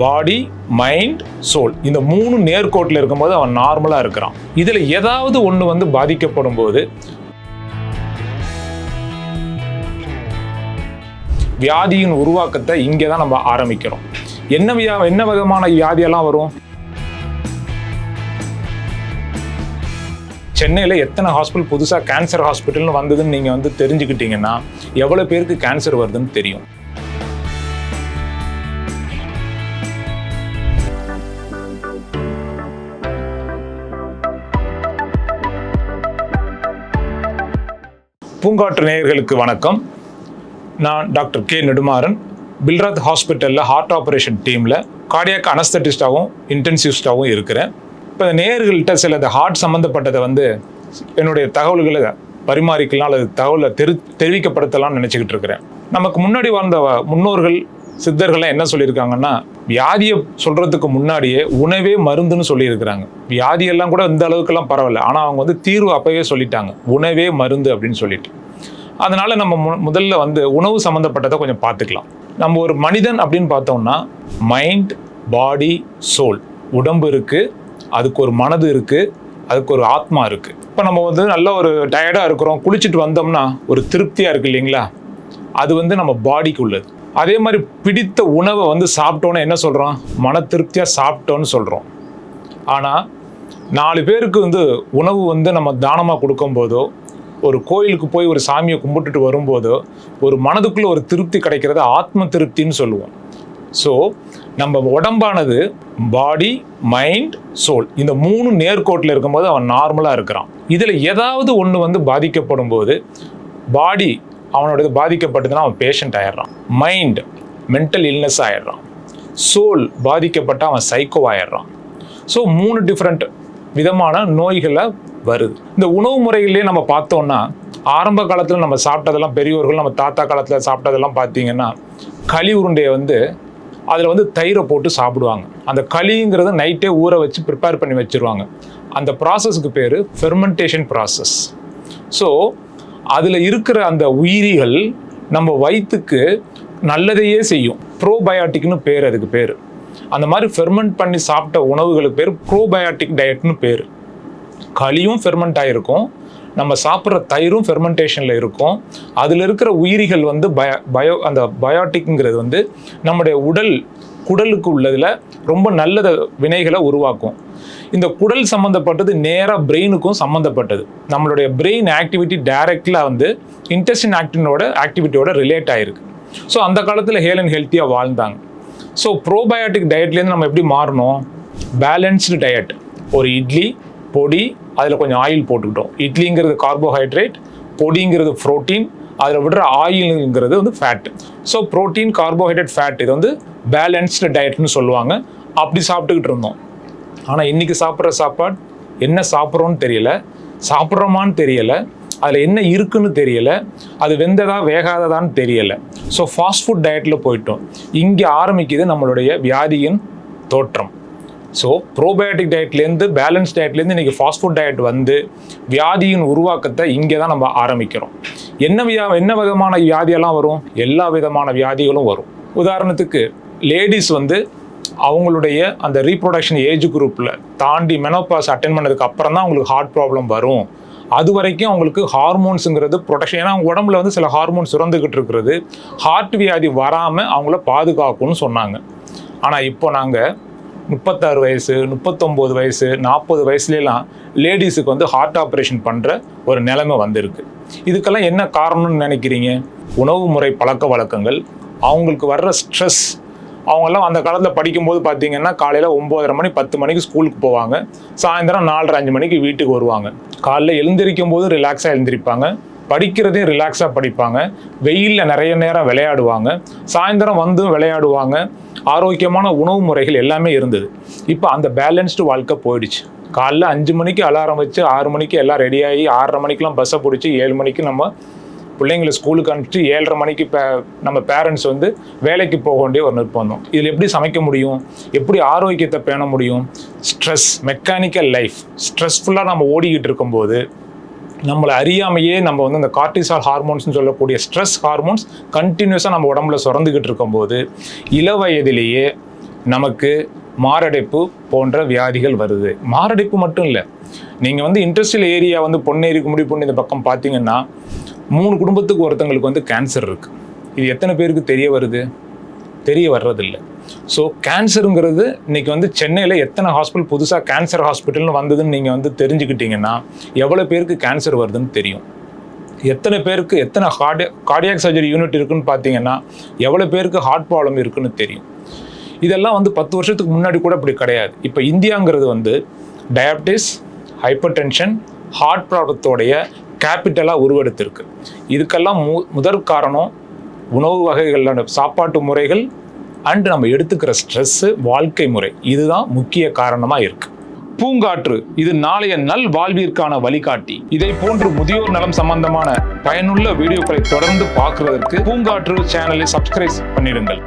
Body mind soul இந்த மூணு நேர்கோட்டில் இருக்கும்போது அவன் நார்மலாக இருக்கிறான். இதில் ஏதாவது ஒன்று வந்து பாதிக்கப்படும் போது வியாதியின் உருவாக்கத்தை இங்கே தான் நம்ம ஆரம்பிக்கிறோம். என்ன வியா என்ன விதமான வியாதியெல்லாம் வரும்? சென்னையில் எத்தனை ஹாஸ்பிட்டல் புதுசாக கேன்சர் ஹாஸ்பிட்டல்னு வந்ததுன்னு நீங்கள் வந்து தெரிஞ்சுக்கிட்டீங்கன்னா எவ்வளோ பேருக்கு கேன்சர் வருதுன்னு தெரியும். பூங்காற்று நேயர்களுக்கு வணக்கம். நான் டாக்டர் கே நெடுமாறன். பில்ராத் ஹாஸ்பிட்டலில் ஹார்ட் ஆப்ரேஷன் டீமில் கார்டியாக் அனஸ்தட்டிஸ்டாகவும் இன்டென்சிவிஸ்டாகவும் இருக்கிறேன். இப்போ இந்த நேயர்கள்ட்ட சில இந்த ஹார்ட் சம்மந்தப்பட்டதை வந்து என்னுடைய தகவல்களை பரிமாறிக்கலாம் அல்லது தகவலை தெரி தெரிவிக்கப்படுத்தலாம்னு நினச்சிக்கிட்டு இருக்கிறேன். நமக்கு முன்னாடி வாழ்ந்த முன்னோர்கள் சித்தர்கள்லாம் என்ன சொல்லியிருக்காங்கன்னா வியாதியை சொல்கிறதுக்கு முன்னாடியே உணவே மருந்துன்னு சொல்லியிருக்கிறாங்க. வியாதியெல்லாம் கூட இந்த அளவுக்குலாம் பரவாயில்ல. ஆனால் அவங்க வந்து தீர்வு அப்போவே சொல்லிட்டாங்க. உணவே மருந்து அப்படின்னு சொல்லிட்டு. அதனால் நம்ம மு- முதல்ல வந்து உணவு சம்மந்தப்பட்டதை கொஞ்சம் பார்த்துக்கலாம். நம்ம ஒரு மனிதன் அப்படின்னு பார்த்தோம்னா மைண்ட் பாடி சோல் உடம்பு இருக்குது அதுக்கு ஒரு மனது இருக்குது அதுக்கு ஒரு ஆத்மா இருக்குது இப்போ நம்ம வந்து நல்ல ஒரு டயர்டாக இருக்கிறோம் குளிச்சுட்டு வந்தோம்னா ஒரு திருப்தியாக இருக்குது இல்லைங்களா? அது வந்து நம்ம பாடிக்கு உள்ளது. அதே மாதிரி பிடித்த உணவை வந்து சாப்பிட்டோன்னு என்ன சொல்கிறோம் மன திருப்தியாக சாப்பிட்டோன்னு சொல்கிறோம் ஆனால் நாலு பேருக்கு வந்து உணவு வந்து நம்ம தானமாக கொடுக்கும்போதோ ஒரு கோயிலுக்கு போய் ஒரு சாமியை கும்பிட்டுட்டு வரும்போது ஒரு மனதுக்குள்ளே ஒரு திருப்தி கிடைக்கிறது ஆத்ம திருப்தின்னு சொல்லுவோம். ஸோ நம்ம உடம்பானது பாடி மைண்ட் சோல் இந்த மூணு நேர்கோட்டில் இருக்கும்போது அவன் நார்மலாக இருக்கிறான். இதில் ஏதாவது ஒன்று வந்து பாதிக்கப்படும் போது பாடி அவனோடது பாதிக்கப்பட்டதுன்னா அவன் பேஷண்ட் ஆயிடுறான். மைண்ட் மென்டல் இல்னஸ் ஆயிடுறான். சோல் பாதிக்கப்பட்ட அவன் சைக்கோ ஆயிடுறான். ஸோ மூணு டிஃப்ரெண்ட் விதமான நோய்களை வருது. இந்த உணவு முறையிலேயே நம்ம பார்த்தோம்னா ஆரம்ப காலத்தில் நம்ம சாப்பிட்டதெல்லாம் பெரியோர்கள் நம்ம தாத்தா காலத்தில் சாப்பிட்டதெல்லாம் பார்த்தீங்கன்னா களி உருண்டையை வந்து அதில் வந்து தயிரை போட்டு சாப்பிடுவாங்க. அந்த களிங்கிறத நைட்டே ஊற வச்சு ப்ரிப்பேர் பண்ணி வச்சுருவாங்க. அந்த ப்ராசஸ்க்கு பேர் ஃபெர்மெண்டேஷன் ப்ராசஸ் ஸோ அதில் இருக்கிற அந்த உயிரிகள் நம்ம வயிற்றுக்கு நல்லதையே செய்யும். ப்ரோபயாட்டிக்னு பேர் அதுக்கு பேர். அந்த மாதிரி ஃபெர்மெண்ட் பண்ணி சாப்பிட்ட உணவுகளுக்கு பேர் ப்ரோபயாட்டிக் டயட்னு பேர். களியும் ஃபெர்மெண்ட் ஆகிருக்கும் நம்ம சாப்பிட்ற தயிரும் ஃபெர்மெண்டேஷனில் இருக்கும். அதில் இருக்கிற உயிரிகள் வந்து பய பயோ அந்த பயோட்டிக்ங்கிறது வந்து நம்முடைய உடல் குடலுக்கு உள்ளதில் ரொம்ப நல்ல வினைகளை உருவாக்கும். இந்த குடல் சம்மந்தப்பட்டது நேராக பிரெயினுக்கும் சம்மந்தப்பட்டது நம்மளுடைய பிரெயின் ஆக்டிவிட்டி டைரக்டில் வந்து இன்டெஸ்டின் ஆக்டினோட ஆக்டிவிட்டியோட ரிலேட் ஆகிருக்கு ஸோ அந்த காலத்தில் ஹேல் அண்ட் ஹெல்த்தியாக வாழ்ந்தாங்க. ஸோ ப்ரோபயோட்டிக் டயட்லேருந்து நம்ம எப்படி மாறணும்? பேலன்ஸ்டு டயட் ஒரு இட்லி பொடி அதில் கொஞ்சம் ஆயில் போட்டுக்கிட்டோம். இட்லிங்கிறது கார்போஹைட்ரேட் பொடிங்கிறது ப்ரோட்டீன் அதில் விடுற ஆயிலுங்கிறது வந்து fat so protein carbohydrate fat இது வந்து பேலன்ஸ்டு டயட்னு சொல்லுவாங்க. அப்படி சாப்பிட்டுக்கிட்டு இருந்தோம். ஆனால் இன்றைக்கி சாப்பிட்ற சாப்பாடு என்ன சாப்பிட்றோன்னு தெரியல. சாப்பிட்றோமான்னு தெரியலை. அதில் என்ன இருக்குன்னு தெரியலை. அது வெந்ததா வேகாததான்னு தெரியலை. ஸோ ஃபாஸ்ட் ஃபுட் டயட்டில் போயிட்டோம். இங்கே ஆரம்பிக்குது நம்மளுடைய வியாதியின் தோற்றம். ஸோ ப்ரோபயோட்டிக் டயட்லேருந்து பேலன்ஸ் டயட்லேருந்து இன்றைக்கி ஃபாஸ்ட் ஃபுட் டயட் வந்து வியாதியின் உருவாக்கத்தை இங்கே தான் நம்ம ஆரம்பிக்கிறோம். என்ன வியா என்ன விதமான வியாதியெல்லாம் வரும்? எல்லா விதமான வியாதிகளும் வரும். உதாரணத்துக்கு லேடிஸ் வந்து அவங்களுடைய அந்த ரீப்ரொடக்ஷன் ஏஜ் குரூப்பில் தாண்டி மெனோபாஸ் அட்டன் பண்ணதுக்கு அப்புறம் தான் அவங்களுக்கு ஹார்ட் ப்ராப்ளம் வரும். அது வரைக்கும் அவங்களுக்கு ஹார்மோன்ஸுங்கிறது ப்ரொடக்ஷன் ஏன்னா அவங்க உடம்புல வந்து சில ஹார்மோன்ஸ் சுரந்துக்கிட்டு இருக்கிறது. ஹார்ட் வியாதி வராமல் அவங்கள பாதுகாக்கும்னு சொன்னாங்க. ஆனால் இப்போ நாங்கள் முப்பத்தாறு வயசு முப்பத்தொம்போது வயசு நாற்பது வயசுலலாம் லேடிஸுக்கு வந்து ஹார்ட் ஆப்ரேஷன் பண்ணுற ஒரு நிலைமை வந்திருக்கு. இதுக்கெல்லாம் என்ன காரணம்னு நினைக்கிறீங்க? உணவு முறை பழக்க வழக்கங்கள் அவங்களுக்கு வர்ற ஸ்ட்ரெஸ் அவங்கெல்லாம் அந்த காலத்தில் படிக்கும்போது பார்த்தீங்கன்னா காலையில் ஒம்போதரை மணி பத்து மணிக்கு ஸ்கூலுக்கு போவாங்க. சாயந்தரம் நாலரை அஞ்சு மணிக்கு வீட்டுக்கு வருவாங்க. காலைல எழுந்திரிக்கும் போது ரிலாக்ஸாக எழுந்திரிப்பாங்க. படிக்கிறதே ரிலாக்ஸாக படிப்பாங்க. வெயிலில் நிறைய நேரம் விளையாடுவாங்க. சாயந்தரம் வந்தும் விளையாடுவாங்க. ஆரோக்கியமான உணவு முறைகள் எல்லாமே இருந்தது. இப்போ அந்த பேலன்ஸ்டு வாழ்க்கை போயிடுச்சு. காலைல அஞ்சு மணிக்கு அலாரம் வச்சு ஆறு மணிக்கு எல்லாம் ரெடியாகி ஆறரை மணிக்கெலாம் பஸ்ஸை பிடிச்சி ஏழு மணிக்கு நம்ம பிள்ளைங்களை ஸ்கூலுக்கு அனுப்பிச்சு ஏழரை மணிக்கு பே நம்ம பேரண்ட்ஸ் வந்து வேலைக்கு போக வேண்டிய ஒரு நிர்பந்தம். இதில் எப்படி சமைக்க முடியும்? எப்படி ஆரோக்கியத்தை பேண முடியும்? ஸ்ட்ரெஸ் மெக்கானிக்கல் லைஃப் ஸ்ட்ரெஸ்ஃபுல்லாக நம்ம ஓடிக்கிட்டு இருக்கும்போது நம்மளை அறியாமையே நம்ம வந்து அந்த கார்டிசால் ஹார்மோன்ஸ்னு சொல்லக்கூடிய ஸ்ட்ரெஸ் ஹார்மோன்ஸ் கண்டினியூஸாக நம்ம உடம்புல சுரந்துக்கிட்டு இருக்கும்போது இள வயதிலேயே நமக்கு மாரடைப்பு போன்ற வியாதிகள் வருது. மாரடைப்பு மட்டும் இல்லை நீங்கள் வந்து இண்டஸ்ட்ரியல் ஏரியா வந்து பொன்னேரி கும்படி பொண்ணு இந்த பக்கம் பார்த்தீங்கன்னா மூணு குடும்பத்துக்கு ஒருத்தங்களுக்கு வந்து கேன்சர் இருக்குது இது எத்தனை பேருக்கு தெரிய வருது? தெரிய வர்றதில்லை. ஸோ கேன்சருங்கிறது இன்றைக்கி வந்து சென்னையில் எத்தனை ஹாஸ்பிட்டல் புதுசாக கேன்சர் ஹாஸ்பிட்டல்னு வந்ததுன்னு நீங்கள் வந்து தெரிஞ்சுக்கிட்டீங்கன்னா எவ்வளோ பேருக்கு கேன்சர் வருதுன்னு தெரியும். எத்தனை பேருக்கு எத்தனை ஹார்ட் கார்டியாக் சர்ஜரி யூனிட் இருக்குன்னு பார்த்தீங்கன்னா எவ்வளோ பேருக்கு ஹார்ட் ப்ராப்ளம் இருக்குன்னு தெரியும். இதெல்லாம் வந்து பத்து வருஷத்துக்கு முன்னாடி கூட இப்படி கிடையாது. இப்போ இந்தியாங்கிறது வந்து டயாபிட்டிஸ் ஹைப்பர் டென்ஷன் ஹார்ட் ப்ராப்ளத்தோடைய கேபிட்டலாக உருவெடுத்திருக்கு. இதுக்கெல்லாம் மு முதற் காரணம் உணவு வகைகளான சாப்பாட்டு முறைகள் அண்டு நம்ம எடுத்துக்கிற ஸ்ட்ரெஸ்ஸு வாழ்க்கை முறை. இதுதான் முக்கிய காரணமாக இருக்கு. பூங்காற்று இது நாளைய நல் வாழ்விற்கான வழிகாட்டி. இதை போன்று முதியோர் நலம் சம்பந்தமான பயனுள்ள வீடியோக்களை தொடர்ந்து பார்க்குவதற்கு பூங்காற்று சேனலை சப்ஸ்கிரைப் பண்ணிடுங்கள்.